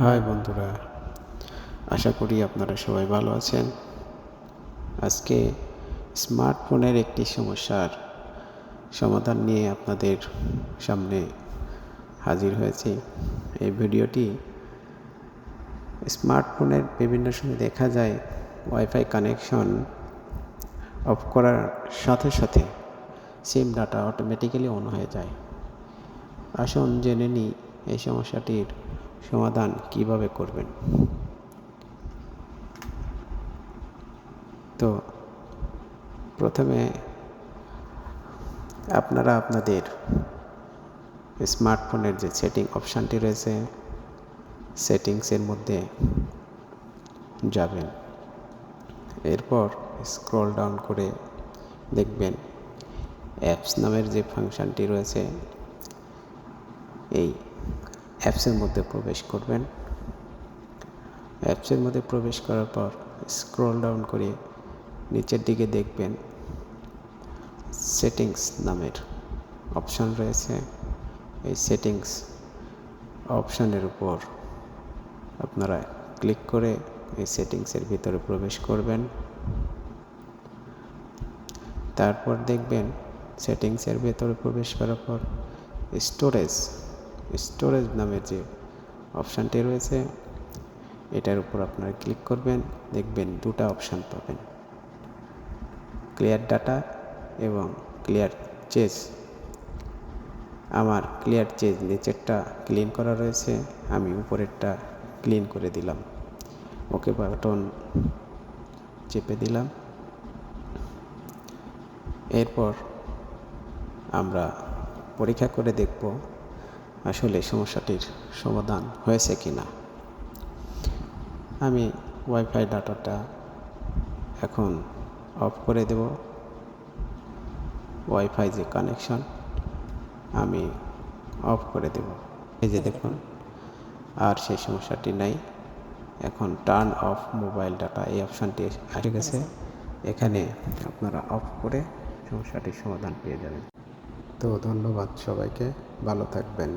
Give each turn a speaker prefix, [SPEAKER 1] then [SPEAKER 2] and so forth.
[SPEAKER 1] High বন্ধুরা, আশা করি আপনারা সবাই ভালো আছেন। আজকে স্মার্টফোনের একটি সমস্যার সমাধান নিয়ে আপনাদের সামনে হাজির হয়েছি। এই ভিডিওটি স্মার্টফোনের বিভিন্ন সময় দেখা যায় ওয়াইফাই কানেকশন অফ করার সাথে সাথে সিম ডাটা অটোমেটিক্যালি অন হয়ে যায়। আসুন জেনে নিই এই সমস্যাটির সমাধান কীভাবে করবেন? তো প্রথমে আপনারা আপনাদের স্মার্টফোনের যে সেটিং অপশানটি রয়েছে, সেটিংসের মধ্যে যাবেন। এরপর স্ক্রল ডাউন করে দেখবেন অ্যাপস নামের যে ফাংশানটি রয়েছে, এই অ্যাপসের মধ্যে প্রবেশ করবেন। অ্যাপসের মধ্যে প্রবেশ করার পর স্ক্রল ডাউন করে নিচের দিকে দেখবেন সেটিংস নামের অপশান রয়েছে। এই সেটিংস অপশানের উপর আপনারা ক্লিক করে এই সেটিংসের ভিতরে প্রবেশ করবেন। তারপর দেখবেন সেটিংসের ভেতরে প্রবেশ করার পর স্টোরেজ স্টোরেজ নামের যে অপশানটি রয়েছে, এটার উপর আপনারা ক্লিক করবেন, দেখবেন দুটা অপশান পাবেন। ক্লিয়ার ডাটা এবং ক্লিয়ার চেজ আমার ক্লিয়ার চেজ নিচেরটা ক্লিন করা রয়েছে, আমি উপরেরটা ক্লিন করে দিলাম। ওকে বাটন চেপে দিলাম। এরপর আমরা পরীক্ষা করে দেখব আসলে সমস্যাটির সমাধান হয়েছে কি না আমি ওয়াইফাই ডাটাটা এখন অফ করে দেব। ওয়াইফাই যে কানেকশন আমি অফ করে দেব। এই যে দেখুন, আর সেই সমস্যাটি নাই। এখন টার্ন অফ মোবাইল ডাটা এই অপশানটি এসে গেছে এখানে আপনারা অফ করে সমস্যাটির সমাধান পেয়ে যাবেন। তো ধন্যবাদ সবাইকে। ভালো থাকবেন।